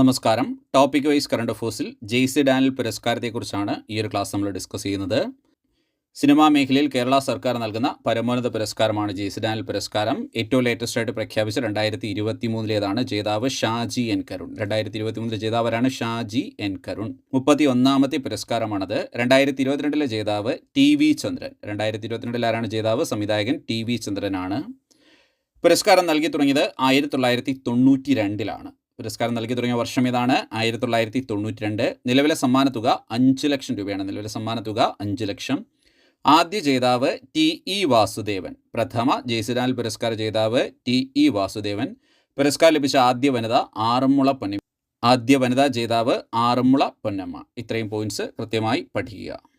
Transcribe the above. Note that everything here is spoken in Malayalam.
നമസ്കാരം. ടോപ്പിക് വൈസ് കറണ്ട് അഫേഴ്സിൽ ജെയ്സി ഡാനിൽ പുരസ്കാരത്തെക്കുറിച്ചാണ് ഈ ഒരു ക്ലാസ് നമ്മൾ ഡിസ്കസ് ചെയ്യുന്നത്. സിനിമാ മേഖലയിൽ കേരള സർക്കാർ നൽകുന്ന പരമോന്നത പുരസ്കാരമാണ് ജെയ്സി ഡാനിൽ പുരസ്കാരം. ഏറ്റവും ലേറ്റസ്റ്റ് ആയിട്ട് പ്രഖ്യാപിച്ച രണ്ടായിരത്തി ഇരുപത്തി മൂന്നിലേതാണ് ജേതാവ് ഷാജി എൻ കരുൺ. രണ്ടായിരത്തി ഇരുപത്തി മൂന്നിലെ ജേതാവരാണ് ഷാജി എൻ കരുൺ. മുപ്പത്തി ഒന്നാമത്തെ പുരസ്കാരമാണത്. രണ്ടായിരത്തി ഇരുപത്തിരണ്ടിലെ ജേതാവ് ടി വി ചന്ദ്രൻ. രണ്ടായിരത്തി ഇരുപത്തിരണ്ടിൽ ആരാണ് ജേതാവ്? സംവിധായകൻ ടി വി ചന്ദ്രനാണ്. പുരസ്കാരം നൽകി തുടങ്ങിയത് ആയിരത്തി തൊള്ളായിരത്തി തൊണ്ണൂറ്റി രണ്ടിലാണ് പുരസ്കാരം നൽകി തുടങ്ങിയ വർഷം ഏതാണ് ആയിരത്തി തൊള്ളായിരത്തി തൊണ്ണൂറ്റി രണ്ട് നിലവിലെ സമ്മാനത്തുക അഞ്ച് ലക്ഷം രൂപയാണ്. നിലവിലെ സമ്മാനത്തുക അഞ്ച് ലക്ഷം. ആദ്യ ജേതാവ് ടി ഇ വാസുദേവൻ. പ്രഥമ ജയസിലാൽ പുരസ്കാര ജേതാവ് ടി ഇ വാസുദേവൻ. പുരസ്കാരം ലഭിച്ച ആദ്യ വനിത ആറന്മുള പൊന്നമ്മ ആദ്യ വനിതാ ജേതാവ് ആറന്മുള പൊന്നമ്മ. ഇത്രയും പോയിന്റ്സ് കൃത്യമായി പഠിക്കുക.